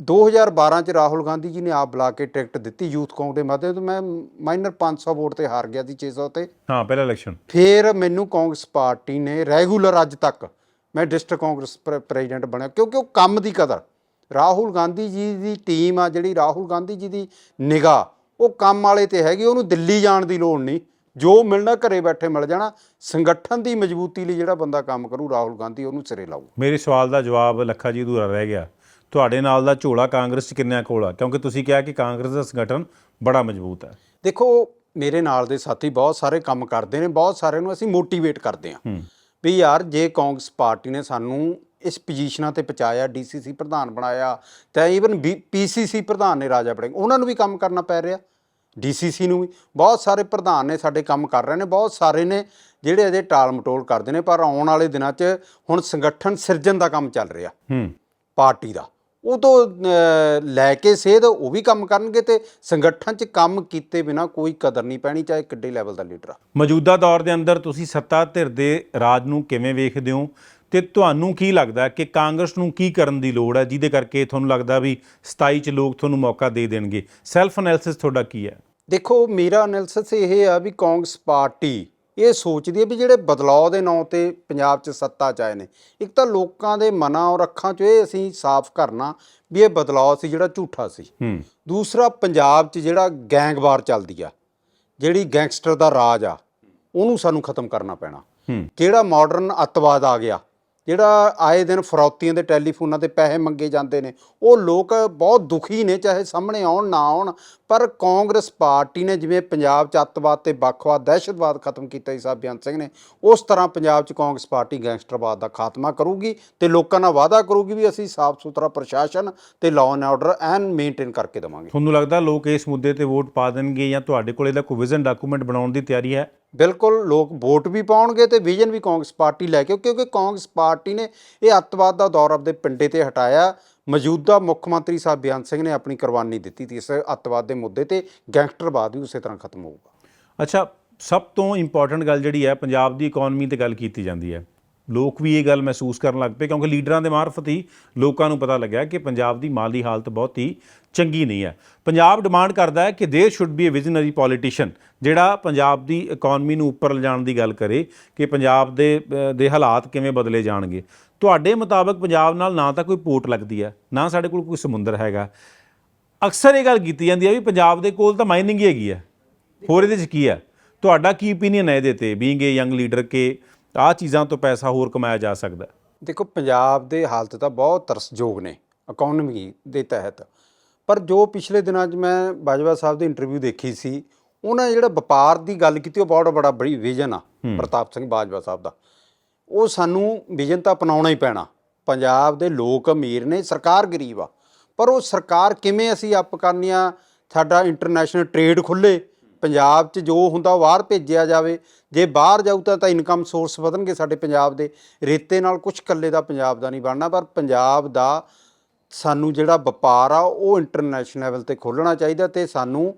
2012 ਚ ਰਾਹੁਲ ਗਾਂਧੀ ਜੀ ਨੇ ਆਪ ਬੁਲਾ ਕੇ ਟਿਕਟ ਦਿੱਤੀ ਯੂਥ ਕਾਂਗਰਸ ਦੇ ਮਾਧਿਅਮ ਤੋਂ। ਮੈਂ ਮਾਈਨਰ 500 ਵੋਟ ਤੇ ਹਾਰ ਗਿਆ ਸੀ 600 ਤੇ। ਹਾਂ ਪਹਿਲਾ ਇਲੈਕਸ਼ਨ। ਫਿਰ ਮੈਨੂੰ ਕਾਂਗਰਸ ਪਾਰਟੀ ਨੇ ਰੈਗੂਲਰ ਅੱਜ ਤੱਕ ਮੈਂ ਡਿਸਟ੍ਰਿਕਟ ਕਾਂਗਰਸ ਪ੍ਰ- ਪ੍ਰੈਜ਼ੀਡੈਂਟ ਬਣਿਆ ਕਿਉਂਕਿ ਉਹ ਕੰਮ ਦੀ ਕਦਰ। ਰਾਹੁਲ ਗਾਂਧੀ ਜੀ ਦੀ ਟੀਮ ਆ ਜਿਹੜੀ ਰਾਹੁਲ ਗਾਂਧੀ ਜੀ ਦੀ ਨਿਗਾਹ ਉਹ ਕੰਮ ਵਾਲੇ ਤੇ ਹੈਗੀ ਉਹਨੂੰ ਦਿੱਲੀ ਜਾਣ ਦੀ ਲੋੜ ਨਹੀਂ। ਜੋ ਮਿਲਣਾ ਘਰੇ ਬੈਠੇ ਮਿਲ ਜਾਣਾ ਸੰਗਠਨ ਦੀ ਮਜ਼ਬੂਤੀ ਲਈ ਜਿਹੜਾ ਬੰਦਾ ਕੰਮ ਕਰੂ ਰਾਹੁਲ ਗਾਂਧੀ ਉਹਨੂੰ ਸਿਰੇ ਲਾਊ ਮੇਰੇ ਸਵਾਲ ਦਾ ਜਵਾਬ ਲੱਖਾ ਜੀ ਅਧੂਰਾ ਰਹਿ ਗਿਆ। ਤੁਹਾਡੇ ਨਾਲ ਦਾ ਝੋਲਾ ਕਾਂਗਰਸ 'ਚ ਕਿੰਨਿਆਂ ਕੋਲ ਆ? ਕਿਉਂਕਿ ਤੁਸੀਂ ਕਿਹਾ ਕਿ ਕਾਂਗਰਸ ਦਾ ਸੰਗਠਨ ਬੜਾ ਮਜ਼ਬੂਤ ਹੈ। ਦੇਖੋ ਮੇਰੇ ਨਾਲ ਦੇ ਸਾਥੀ ਬਹੁਤ ਸਾਰੇ ਕੰਮ ਕਰਦੇ ਨੇ ਬਹੁਤ ਸਾਰਿਆਂ ਨੂੰ ਅਸੀਂ ਮੋਟੀਵੇਟ ਕਰਦੇ ਹਾਂ। ਵੀ ਯਾਰ ਜੇ ਕਾਂਗਰਸ ਪਾਰਟੀ ਨੇ ਸਾਨੂੰ ਇਸ ਪੋਜੀਸ਼ਨਾਂ ਤੇ ਪਹੁੰਚਾਇਆ ਡੀਸੀਸੀ ਪ੍ਰਧਾਨ ਬਣਾਇਆ ਤਾਂ ਈਵਨ ਪੀਸੀਸੀ ਪ੍ਰਧਾਨ ਨੇ ਰਾਜਾ ਬੜਿੰਗ ਉਹਨਾਂ ਨੂੰ ਵੀ ਕੰਮ ਕਰਨਾ ਪੈ ਰਿਹਾ। ਡੀਸੀਸੀ ਨੂੰ ਵੀ। ਬਹੁਤ ਸਾਰੇ ਪ੍ਰਧਾਨ ਨੇ ਸਾਡੇ ਕੰਮ ਕਰ ਰਹੇ ਨੇ ਬਹੁਤ ਸਾਰੇ ਨੇ ਜਿਹੜੇ ਅਜੇ ਟਾਲ ਮਟੋਲ ਕਰਦੇ ਨੇ ਪਰ ਆਉਣ ਵਾਲੇ ਦਿਨਾਂ 'ਚ ਹੁਣ ਸੰਗਠਨ ਸਿਰਜਣ ਦਾ ਕੰਮ ਚੱਲ ਰਿਹਾ। ਹੂੰ। ਪਾਰਟੀ ਦਾ। ਉਹ ਤੋਂ ਲੈ ਕੇ ਸੇਧ ਉਹ ਵੀ ਕੰਮ ਕਰਨਗੇ ਤੇ ਸੰਗਠਨ 'ਚ ਕੰਮ ਕੀਤੇ ਬਿਨਾ ਕੋਈ ਕਦਰ ਨਹੀਂ ਪੈਣੀ ਚਾਹੇ ਕਿੱਡੇ ਲੈਵਲ ਦਾ ਲੀਡਰ ਆ। ਮੌਜੂਦਾ ਦੌਰ ਦੇ ਅੰਦਰ ਤੁਸੀਂ ਸੱਤਾ ਧਿਰ ਦੇ ਰਾਜ ਨੂੰ ਕਿਵੇਂ ਵੇਖਦੇ ਹੋ? ਤੇ ਤੁਹਾਨੂੰ ਕੀ ਲੱਗਦਾ ਕਿ ਕਾਂਗਰਸ ਨੂੰ ਕੀ ਕਰਨ ਦੀ ਲੋੜ ਹੈ ਜਿਹਦੇ ਕਰਕੇ ਤੁਹਾਨੂੰ ਲੱਗਦਾ ਵੀ 27 ਚ ਲੋਕ ਤੁਹਾਨੂੰ ਮੌਕਾ ਦੇ ਦੇਣਗੇ? ਸੈਲਫ ਐਨਾਲਿਸਿਸ ਤੁਹਾਡਾ ਕੀ ਹੈ? ਦੇਖੋ ਮੇਰਾ ਐਨਾਲਿਸਿਸ ਇਹ ਆ ਵੀ ਕਾਂਗਰਸ ਪਾਰਟੀ ਇਹ ਸੋਚਦੀ ਹੈ ਵੀ ਜਿਹੜੇ ਬਦਲਾਅ ਦੇ ਨਾਂ ਤੇ ਪੰਜਾਬ 'ਚ ਸੱਤਾ 'ਚ ਆਏ ਨੇ ਇੱਕ ਤਾਂ ਲੋਕਾਂ ਦੇ ਮਨਾਂ ਔਰ ਅੱਖਾਂ 'ਚ ਇਹ ਅਸੀਂ ਸਾਫ਼ ਕਰਨਾ ਵੀ ਇਹ ਬਦਲਾਅ ਸੀ ਜਿਹੜਾ ਝੂਠਾ ਸੀ। ਹੂੰ। ਦੂਸਰਾ ਪੰਜਾਬ 'ਚ ਜਿਹੜਾ ਗੈਂਗਵਾਰ ਚੱਲਦੀ ਆ ਜਿਹੜੀ ਗੈਂਗਸਟਰ ਦਾ ਰਾਜ ਆ ਉਹਨੂੰ ਸਾਨੂੰ ਖਤਮ ਕਰਨਾ ਪੈਣਾ। ਹੂੰ। ਜਿਹੜਾ ਮਾਡਰਨ ਅੱਤਵਾਦ ਆ ਗਿਆ ਜਿਹੜਾ ਆਏ ਦਿਨ ਫਰੌਤੀਆਂ ਦੇ ਟੈਲੀਫੋਨਾਂ ਤੇ ਪੈਸੇ ਮੰਗੇ ਜਾਂਦੇ ਨੇ, ਉਹ ਲੋਕ ਬਹੁਤ ਦੁਖੀ ਨੇ, ਚਾਹੇ ਸਾਹਮਣੇ ਆਉਣ, ਨਾ ਆਉਣ ਪਰ ਕਾਂਗਰਸ ਪਾਰਟੀ ਨੇ ਜਿਵੇਂ ਪੰਜਾਬ 'ਚ ਅੱਤਵਾਦ ਤੇ ਵੱਖਵਾਦ ਦਹਿਸ਼ਤਵਾਦ ਖਤਮ ਕੀਤਾ ਸੀ ਸਾਹਿਬ ਬਿਆਨ ਸਿੰਘ ਨੇ ਉਸ ਤਰ੍ਹਾਂ ਪੰਜਾਬ 'ਚ ਕਾਂਗਰਸ ਪਾਰਟੀ ਗੈਂਗਸਟਰਵਾਦ ਦਾ ਖਾਤਮਾ ਕਰੂਗੀ ਤੇ ਲੋਕਾਂ ਨਾਲ ਵਾਅਦਾ ਕਰੂਗੀ ਵੀ ਅਸੀਂ ਸਾਫ਼ ਸੁਥਰਾ ਪ੍ਰਸ਼ਾਸਨ ਤੇ ਲਾਅ ਐਂਡ ਆਰਡਰ ਐਨ ਮੇਨਟੇਨ ਕਰਕੇ ਦੇਵਾਂਗੇ। ਤੁਹਾਨੂੰ ਲੱਗਦਾ ਲੋਕ ਇਸ ਮੁੱਦੇ ਤੇ ਵੋਟ ਪਾ ਦੇਣਗੇ ਜਾਂ ਤੁਹਾਡੇ ਕੋਲ ਇਹਦਾ ਕੋਈ ਵਿਜ਼ਨ ਡਾਕੂਮੈਂਟ ਬਣਾਉਣ ਦੀ ਤਿਆਰੀ ਹੈ? ਬਿਲਕੁਲ ਲੋਕ ਵੋਟ ਵੀ ਪਾਉਣਗੇ ਤੇ ਵਿਜ਼ਨ ਵੀ ਕਾਂਗਰਸ ਪਾਰਟੀ ਲੈ ਕੇ ਕਿਉਂਕਿ ਕਾਂਗਰਸ ਪਾਰਟੀ ਨੇ ਇਹ ਅੱਤਵਾਦ ਦਾ ਦੌਰ ਆਪਦੇ ਪਿੰਡੇ ਤੇ ਹਟਾਇਆ। ਮੌਜੂਦਾ ਮੁੱਖ ਮੰਤਰੀ ਸਾਹਿਬ ਬਿਆਨ ਸਿੰਘ ਨੇ ਆਪਣੀ ਕੁਰਬਾਨੀ ਦਿੱਤੀ ਸੀ ਇਸ ਅੱਤਵਾਦ ਦੇ ਮੁੱਦੇ ਤੇ ਗੈਂਗਸਟਰਵਾਦ ਵੀ ਉਸੇ ਤਰ੍ਹਾਂ ਖਤਮ ਹੋਊਗਾ। ਅੱਛਾ, ਸਭ ਤੋਂ ਇੰਪੋਰਟੈਂਟ ਗੱਲ ਜਿਹੜੀ ਹੈ, ਪੰਜਾਬ ਦੀ ਇਕਨੋਮੀ ਤੇ ਗੱਲ ਕੀਤੀ ਜਾਂਦੀ ਹੈ। ਲੋਕ ਵੀ ਇਹ ਗੱਲ ਮਹਿਸੂਸ ਕਰਨ ਲੱਗ ਪਏ ਕਿਉਂਕਿ ਲੀਡਰਾਂ ਦੇ ਮਾਰਫਤ ਹੀ ਲੋਕਾਂ ਨੂੰ ਪਤਾ ਲੱਗਿਆ ਕਿ ਪੰਜਾਬ ਦੀ ਮਾਲੀ ਹਾਲਤ ਬਹੁਤ ਹੀ ਚੰਗੀ ਨਹੀਂ ਹੈ। ਪੰਜਾਬ ਡਿਮਾਂਡ ਕਰਦਾ ਹੈ ਕਿ there should be a visionary politician ਜਿਹੜਾ ਪੰਜਾਬ ਦੀ ਇਕਨੋਮੀ ਨੂੰ ਉੱਪਰ ਲਿਜਾਣ ਦੀ ਗੱਲ ਕਰੇ ਕਿ ਪੰਜਾਬ ਦੇ ਦੇ ਹਾਲਾਤ ਕਿਵੇਂ ਬਦਲੇ ਜਾਣਗੇ। ਤੁਹਾਡੇ ਮੁਤਾਬਕ ਪੰਜਾਬ ਨਾਲ ਨਾ ਤਾਂ ਕੋਈ ਪੋਰਟ ਲੱਗਦੀ ਹੈ ਨਾ ਸਾਡੇ ਕੋਲ ਕੋਈ ਸਮੁੰਦਰ ਹੈਗਾ। ਅਕਸਰ ਇਹ ਗੱਲ ਕੀਤੀ ਜਾਂਦੀ ਹੈ ਵੀ ਪੰਜਾਬ ਦੇ ਕੋਲ ਤਾਂ ਮਾਈਨਿੰਗ ਹੀ ਹੈਗੀ ਹੈ। ਹੋਰ ਇਹਦੇ 'ਚ ਕੀ ਹੈ? ਤੁਹਾਡਾ ਕੀ ਓਪੀਨੀਅਨ ਹੈ ਇਹਦੇ ਤੇ? ਬੀਇੰਗ ਏ ਯੰਗ ਲੀਡਰ ਕਿ ਆਹ ਚੀਜ਼ਾਂ ਤੋਂ ਪੈਸਾ ਹੋਰ ਕਮਾਇਆ ਜਾ ਸਕਦਾ? ਦੇਖੋ ਪੰਜਾਬ ਦੇ ਹਾਲਤ ਤਾਂ ਬਹੁਤ ਤਰਸਯੋਗ ਨੇ ਇਕਨੋਮੀ ਦੇ ਤਹਿਤ। ਪਰ ਜੋ ਪਿਛਲੇ ਦਿਨਾਂ 'ਚ ਮੈਂ ਬਾਜਵਾ ਸਾਹਿਬ ਦੀ ਇੰਟਰਵਿਊ ਦੇਖੀ ਸੀ ਉਹਨਾਂ ਜਿਹੜਾ ਵਪਾਰ ਦੀ ਗੱਲ ਕੀਤੀ ਉਹ ਬਹੁਤ ਬੜਾ ਬੜੀ ਵਿਜ਼ਨ ਆ ਪ੍ਰਤਾਪ ਸਿੰਘ ਬਾਜਵਾ ਸਾਹਿਬ ਦਾ। ਉਹ ਸਾਨੂੰ ਵਿਜ਼ਨ ਤਾਂ ਅਪਣਾਉਣਾ ਹੀ ਪੈਣਾ। ਪੰਜਾਬ ਦੇ ਲੋਕ ਅਮੀਰ ਨੇ, ਸਰਕਾਰ ਗਰੀਬ ਆ। ਪਰ ਉਹ ਸਰਕਾਰ ਕਿਵੇਂ ਅਸੀਂ ਅਪ ਕਰਨੀ ਆ ਸਾਡਾ ਇੰਟਰਨੈਸ਼ਨਲ ਟ੍ਰੇਡ ਖੁੱਲੇ ਪੰਜਾਬ 'ਚ ਜੋ ਹੁੰਦਾ ਉਹ ਬਾਹਰ ਭੇਜਿਆ ਜਾਵੇ। ਜੇ ਬਾਹਰ ਜਾਊ ਤਾਂ ਤਾਂ ਇਨਕਮ ਸੋਰਸ ਵਧਣਗੇ ਸਾਡੇ ਪੰਜਾਬ ਦੇ। ਰੇਤੇ ਨਾਲ ਕੁਝ ਕੱਲੇ ਦਾ ਪੰਜਾਬ ਦਾ ਨਹੀਂ ਬਣਨਾ, ਪਰ ਪੰਜਾਬ ਦਾ ਸਾਨੂੰ ਜਿਹੜਾ ਵਪਾਰ ਆ, ਉਹ ਇੰਟਰਨੈਸ਼ਨਲ ਲੈਵਲ ਤੇ ਖੋਲ੍ਹਣਾ ਚਾਹੀਦਾ ਤੇ ਸਾਨੂੰ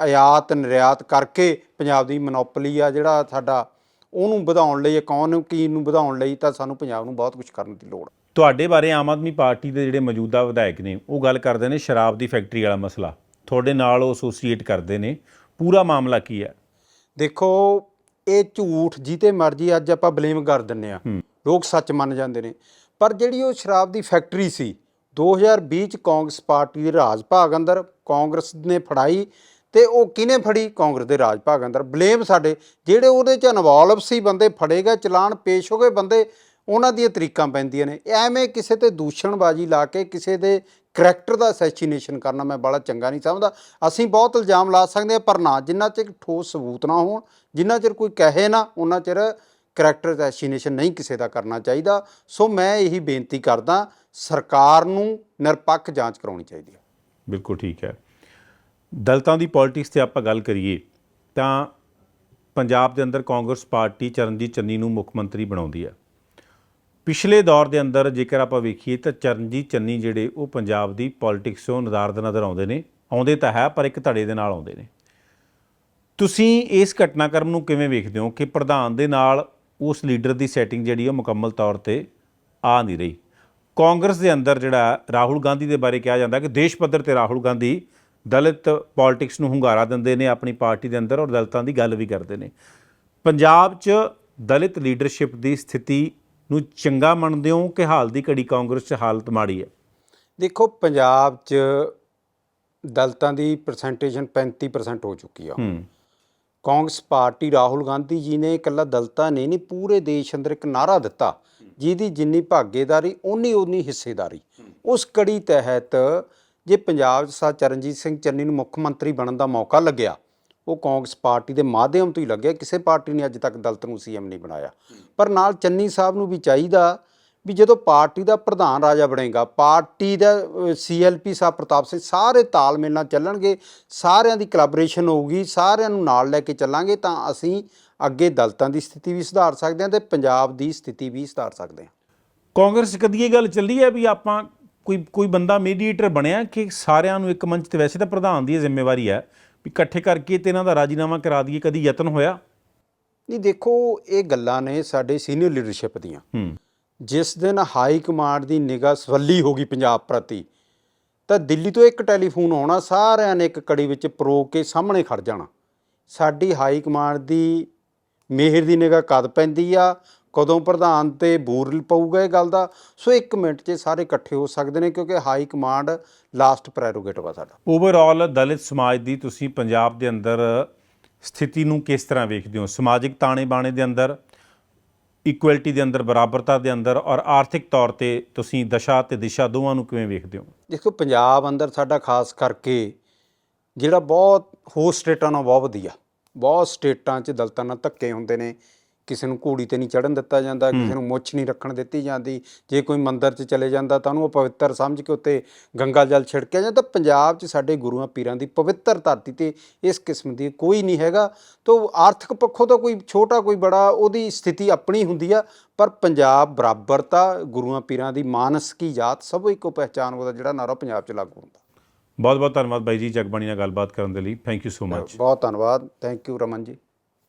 ਆਯਾਤ ਨਿਰਯਾਤ ਕਰਕੇ ਪੰਜਾਬ ਦੀ ਮੋਨੋਪੋਲੀ ਆ ਜਿਹੜਾ ਸਾਡਾ ਉਹਨੂੰ ਵਧਾਉਣ ਲਈ ਇਕਨੋਮੀ ਨੂੰ ਵਧਾਉਣ ਲਈ ਤਾਂ ਸਾਨੂੰ ਪੰਜਾਬ ਨੂੰ ਬਹੁਤ ਕੁਝ ਕਰਨ ਦੀ ਲੋੜ। ਤੁਹਾਡੇ ਬਾਰੇ ਆਮ ਆਦਮੀ ਪਾਰਟੀ ਦੇ ਜਿਹੜੇ ਮੌਜੂਦਾ ਵਿਧਾਇਕ ਨੇ ਉਹ ਗੱਲ ਕਰਦੇ ਨੇ ਸ਼ਰਾਬ ਦੀ ਫੈਕਟਰੀ ਵਾਲਾ ਮਸਲਾ। ਤੁਹਾਡੇ ਨਾਲ ਉਹ ਐਸੋਸੀਏਟ ਕਰਦੇ ਨੇ। ਪੂਰਾ ਮਾਮਲਾ ਕੀ ਹੈ? ਦੇਖੋ ਇਹ ਝੂਠ ਜਿੱਤੇ ਮਰਜ਼ੀ ਅੱਜ ਆਪਾਂ ਬਲੇਮ ਕਰ ਦਿੰਨੇ ਆ। ਲੋਕ ਸੱਚ ਮੰਨ ਜਾਂਦੇ ਨੇ। ਪਰ ਜਿਹੜੀ ਉਹ ਸ਼ਰਾਬ ਦੀ ਫੈਕਟਰੀ ਸੀ 2020 ਚ ਕਾਂਗਰਸ ਪਾਰਟੀ ਦੇ ਰਾਜ ਭਾਗ ਅੰਦਰ ਕਾਂਗਰਸ ਨੇ ਫੜਾਈ ਤੇ ਉਹ ਕਿਹਨੇ ਫੜੀ? ਕਾਂਗਰਸ ਦੇ ਰਾਜ ਭਾਗ ਅੰਦਰ। ਬਲੇਮ ਸਾਡੇ, ਜਿਹੜੇ ਉਹਦੇ ਚ ਇਨਵੋਲਵ ਸੀ ਬੰਦੇ, ਫੜੇ ਗਏ, ਚਲਾਨ ਪੇਸ਼ ਹੋ ਗਏ ਬੰਦੇ, ਉਹਨਾਂ ਦੀਆਂ ਤਰੀਕਾਂ ਪੈਂਦੀਆਂ ਨੇ। ਐਵੇਂ ਕਿਸੇ ਤੇ ਦੂਸ਼ਣਬਾਜ਼ੀ ਲਾ ਕੇ, ਕਿਸੇ ਦੇ ਕਰੈਕਟਰ ਦਾ ਅਸੈਸੀਨੇਸ਼ਨ ਕਰਨਾ ਮੈਂ ਬੜਾ ਚੰਗਾ ਨਹੀਂ ਸਮਝਦਾ। ਅਸੀਂ ਬਹੁਤ ਇਲਜ਼ਾਮ ਲਾ ਸਕਦੇ ਹਾਂ, ਪਰ ਨਾ, ਜਿੰਨਾ ਚਿਰ ਠੋਸ ਸਬੂਤ ਨਾ ਹੋਣ, ਜਿੰਨਾ ਚਿਰ ਕੋਈ ਕਹੇ ਨਾ, ਉਹਨਾਂ ਚਿਰ ਕਰੈਕਟਰ ਅਸੈਸੀਨੇਸ਼ਨ ਨਹੀਂ ਕਿਸੇ ਦਾ ਕਰਨਾ ਚਾਹੀਦਾ। ਸੋ ਮੈਂ ਇਹੀ ਬੇਨਤੀ ਕਰਦਾ, ਸਰਕਾਰ ਨੂੰ ਨਿਰਪੱਖ ਜਾਂਚ ਕਰਾਉਣੀ ਚਾਹੀਦੀ ਹੈ। ਬਿਲਕੁਲ ਠੀਕ ਹੈ। ਦਲਤਾਂ ਦੀ ਪੋਲਿਟਿਕਸ ਤੇ ਆਪਾਂ ਗੱਲ ਕਰੀਏ, ਤਾਂ ਪੰਜਾਬ ਦੇ ਅੰਦਰ ਕਾਂਗਰਸ ਪਾਰਟੀ ਚਰਨਜੀਤ ਚੰਨੀ ਨੂੰ ਮੁੱਖ ਮੰਤਰੀ ਬਣਾਉਂਦੀ ਹੈ ਪਿਛਲੇ ਦੌਰ ਦੇ ਅੰਦਰ ਜੇਕਰ ਆਪਾਂ ਵੇਖੀਏ ਤਾਂ ਚਰਨਜੀਤ ਚੰਨੀ ਜਿਹੜੇ ਉਹ ਪੰਜਾਬ ਦੀ ਪੋਲਿਟਿਕਸ ਤੋਂ ਨਜ਼ਾਰਦ ਨਜ਼ਰ ਆਉਂਦੇ ਨੇ, ਆਉਂਦੇ ਤਾਂ ਹੈ ਪਰ ਇੱਕ ਧੜੇ ਦੇ ਨਾਲ ਆਉਂਦੇ ਨੇ। ਤੁਸੀਂ ਇਸ ਘਟਨਾਕ੍ਰਮ ਨੂੰ ਕਿਵੇਂ ਵੇਖਦੇ ਹੋ ਕਿ ਪ੍ਰਧਾਨ ਦੇ ਨਾਲ ਉਸ ਲੀਡਰ ਦੀ ਸੈਟਿੰਗ ਜਿਹੜੀ ਉਹ ਮੁਕੰਮਲ ਤੌਰ ਤੇ ਆ ਨਹੀਂ ਰਹੀ? ਕਾਂਗਰਸ ਦੇ ਅੰਦਰ ਜਿਹੜਾ ਰਾਹੁਲ ਗਾਂਧੀ ਦੇ ਬਾਰੇ ਕਿਹਾ ਜਾਂਦਾ ਕਿ ਦੇਸ਼ ਪੱਧਰ ਤੇ ਰਾਹੁਲ ਗਾਂਧੀ ਦਲਿਤ ਪੋਲਿਟਿਕਸ ਨੂੰ ਹੁੰਗਾਰਾ ਦਿੰਦੇ ਨੇ ਆਪਣੀ ਪਾਰਟੀ ਦੇ ਅੰਦਰ ਔਰ ਦਲਿਤਾਂ ਦੀ ਗੱਲ ਵੀ ਕਰਦੇ ਨੇ। ਪੰਜਾਬ 'ਚ ਦਲਿਤ ਲੀਡਰਸ਼ਿਪ ਦੀ ਸਥਿਤੀ ਨੂੰ ਚੰਗਾ ਮੰਨਦੇ ਹੋ ਕਿ ਹਾਲ ਦੀ ਘੜੀ ਕਾਂਗਰਸ 'ਚ ਹਾਲਤ ਮਾੜੀ ਹੈ? ਦੇਖੋ ਪੰਜਾਬ 'ਚ ਦਲਤਾਂ ਦੀ ਪਰਸੈਂਟੇਸ਼ਨ 35% ਹੋ ਚੁੱਕੀ ਆ। ਕਾਂਗਰਸ ਪਾਰਟੀ ਰਾਹੁਲ ਗਾਂਧੀ ਜੀ ਨੇ ਇਕੱਲਾ ਦਲਤਾਂ ਨੇ ਨਹੀਂ ਪੂਰੇ ਦੇਸ਼ ਅੰਦਰ ਇੱਕ ਨਾਰਾ ਦਿੱਤਾ ਜਿਹਦੀ ਜਿੰਨੀ ਭਾਗੀਦਾਰੀ ਓਨੀ ਓਨੀ ਹਿੱਸੇਦਾਰੀ। ਉਸ ਕੜੀ ਤਹਿਤ ਜੇ ਪੰਜਾਬ 'ਚ ਸਾ ਚਰਨਜੀਤ ਸਿੰਘ ਚੰਨੀ ਨੂੰ ਮੁੱਖ ਮੰਤਰੀ ਬਣਨ ਦਾ ਮੌਕਾ ਲੱਗਿਆ, ਉਹ ਕਾਂਗਰਸ ਪਾਰਟੀ ਦੇ ਮਾਧਿਅਮ ਤੋਂ ਹੀ ਲੱਗਿਆ, ਕਿਸੇ ਪਾਰਟੀ ਨੇ ਅੱਜ ਤੱਕ ਦਲਤ ਨੂੰ ਸੀਐਮ ਨਹੀਂ ਬਣਾਇਆ। ਪਰ ਨਾਲ ਚੰਨੀ ਸਾਹਿਬ ਨੂੰ ਵੀ ਚਾਹੀਦਾ ਵੀ ਜਦੋਂ ਪਾਰਟੀ ਦਾ ਪ੍ਰਧਾਨ ਰਾਜਾ ਬਣੇਗਾ, ਪਾਰਟੀ ਦਾ ਸੀਐਲਪੀ ਸਾਹਿਬ ਪ੍ਰਤਾਪ ਸਿੰਘ ਸਾਰੇ ਤਾਲਮੇਲ ਨਾਲ ਚੱਲਣਗੇ, ਸਾਰਿਆਂ ਦੀ ਕੋਲੈਬੋਰੇਸ਼ਨ ਹੋਊਗੀ, ਸਾਰਿਆਂ ਨੂੰ ਨਾਲ ਲੈ ਕੇ ਚੱਲਾਂਗੇ, ਤਾਂ ਅਸੀਂ ਅੱਗੇ ਦਲਤਾਂ ਦੀ ਸਥਿਤੀ ਵੀ ਸੁਧਾਰ ਸਕਦੇ ਹਾਂ ਤੇ ਪੰਜਾਬ ਦੀ ਸਥਿਤੀ ਵੀ ਸੁਧਾਰ ਸਕਦੇ ਹਾਂ। ਕਾਂਗਰਸ ਕਦੀ ਇਹ ਗੱਲ ਚੱਲੀ ਹੈ ਵੀ ਆਪਾਂ ਕੋਈ ਕੋਈ ਬੰਦਾ ਮੀਡੀਏਟਰ ਬਣਿਆ ਕਿ ਸਾਰਿਆਂ ਨੂੰ ਇੱਕ ਮੰਚ ਤੇ ਵੈਸੇ ਤਾਂ ਪ੍ਰਧਾਨ ਦੀ ਜ਼ਿੰਮੇਵਾਰੀ ਹੈ ਵੀ ਇਕੱਠੇ ਕਰਕੇ ਤੇ ਇਹਨਾਂ ਦਾ ਰਾਜੀਨਾਮਾ ਕਰਾ ਦਈਏ ਕਦੀ ਯਤਨ ਹੋਇਆ? ਨਹੀਂ ਦੇਖੋ ਇਹ ਗੱਲਾਂ ਨੇ ਸਾਡੇ ਸੀਨੀਅਰ ਲੀਡਰਸ਼ਿਪ ਦੀਆਂ। ਹੂੰ। ਜਿਸ ਦਿਨ ਹਾਈ ਕਮਾਂਡ ਦੀ ਨਿਗਾਹ ਸਵੱਲੀ ਹੋ ਗਈ ਪੰਜਾਬ ਪ੍ਰਤੀ ਤਾਂ ਦਿੱਲੀ ਤੋਂ ਇੱਕ ਟੈਲੀਫੋਨ ਆਉਣਾ ਸਾਰਿਆਂ ਨੇ ਇੱਕ ਕੜੀ ਵਿੱਚ ਪਰੋ ਕੇ ਸਾਹਮਣੇ ਖੜ ਜਾਣਾ। ਸਾਡੀ ਹਾਈ ਕਮਾਂਡ ਦੀ ਮਿਹਰ ਦੀ ਨਿਗਾਹ ਕਦ ਪੈਂਦੀ ਆ? ਕਦੋਂ ਪ੍ਰਧਾਨ ਤੇ ਬੂਰ ਪਊਗਾ ਇਹ ਗੱਲ ਦਾ? ਸੋ 1 ਮਿੰਟ 'ਚ ਸਾਰੇ ਇਕੱਠੇ ਹੋ ਸਕਦੇ ਨੇ ਕਿਉਂਕਿ ਹਾਈ ਕਮਾਂਡ ਲਾਸਟ ਪ੍ਰੈਰੋਗੇਟਿਵ ਆ ਸਾਡਾ। ਓਵਰਆਲ ਦਲਿਤ ਸਮਾਜ ਦੀ ਤੁਸੀਂ ਪੰਜਾਬ ਦੇ ਅੰਦਰ ਸਥਿਤੀ ਨੂੰ ਕਿਸ ਤਰ੍ਹਾਂ ਵੇਖਦੇ ਹੋ? ਸਮਾਜਿਕ ਤਾਣੇ ਬਾਣੇ ਦੇ ਅੰਦਰ ਇਕੁਐਲਿਟੀ ਦੇ ਅੰਦਰ ਬਰਾਬਰਤਾ ਦੇ ਅੰਦਰ ਔਰ ਆਰਥਿਕ ਤੌਰ ਤੇ ਤੁਸੀਂ ਦਸ਼ਾ ਤੇ ਦਿਸ਼ਾ ਦੋਵਾਂ ਨੂੰ ਕਿਵੇਂ ਵੇਖਦੇ ਹੋ? ਦੇਖੋ ਪੰਜਾਬ ਅੰਦਰ ਸਾਡਾ ਖਾਸ ਕਰਕੇ ਜਿਹੜਾ ਬਹੁਤ ਹੋਰ ਸਟੇਟਾਂ ਨਾਲੋਂ ਬਹੁਤ ਵਧੀਆ ਬਹੁਤ ਸਟੇਟਾਂ 'ਚ ਦਲਤਾਂ ਨਾਲ ਧੱਕੇ ਹੁੰਦੇ ਨੇ ਕਿਸੇ ਨੂੰ ਘੋੜੀ ਤੇ ਨਹੀਂ ਚੜਨ ਦਿੱਤਾ ਜਾਂਦਾ ਕਿਸੇ ਨੂੰ ਮੁੱਛ ਨਹੀਂ ਰੱਖਣ ਦਿੱਤੀ ਜਾਂਦੀ ਜੇ ਕੋਈ ਮੰਦਿਰ 'ਚ ਚਲੇ ਜਾਂਦਾ ਤਾਂ ਉਹਨੂੰ ਉਹ ਪਵਿੱਤਰ ਸਮਝ ਕੇ ਉੱਤੇ ਗੰਗਾ ਜਲ ਛਿੜਕਿਆ ਜਾਂਦਾ। ਪੰਜਾਬ 'ਚ ਸਾਡੇ ਗੁਰੂਆਂ ਪੀਰਾਂ ਦੀ ਪਵਿੱਤਰ ਧਰਤੀ ਤੇ ਇਸ ਕਿਸਮ ਦੀ ਕੋਈ ਨਹੀਂ ਹੈਗਾ। ਤਾਂ ਆਰਥਿਕ ਪੱਖੋਂ ਤਾਂ ਕੋਈ ਛੋਟਾ ਕੋਈ ਬੜਾ ਉਹਦੀ ਸਥਿਤੀ ਆਪਣੀ ਹੁੰਦੀ ਆ ਪਰ ਪੰਜਾਬ ਬਰਾਬਰਤਾ ਗੁਰੂਆਂ ਪੀਰਾਂ ਦੀ ਮਾਨਸ ਕੀ ਜਾਤ ਸਭ ਇੱਕੋ ਪਹਿਚਾਨ ਉਹਦਾ ਜਿਹੜਾ ਨਾਰਾ ਪੰਜਾਬ 'ਚ ਲਾਗੂ ਹੁੰਦਾ। ਬਹੁਤ ਬਹੁਤ ਧੰਨਵਾਦ ਬਾਈ ਜੀ ਜਗਬਾਣੀ ਨਾਲ ਗੱਲਬਾਤ ਕਰਨ ਦੇ ਲਈ। ਥੈਂਕ ਯੂ ਸੋ ਮਚ ਬਹੁਤ ਧੰਨਵਾਦ। Thank you Raman ji.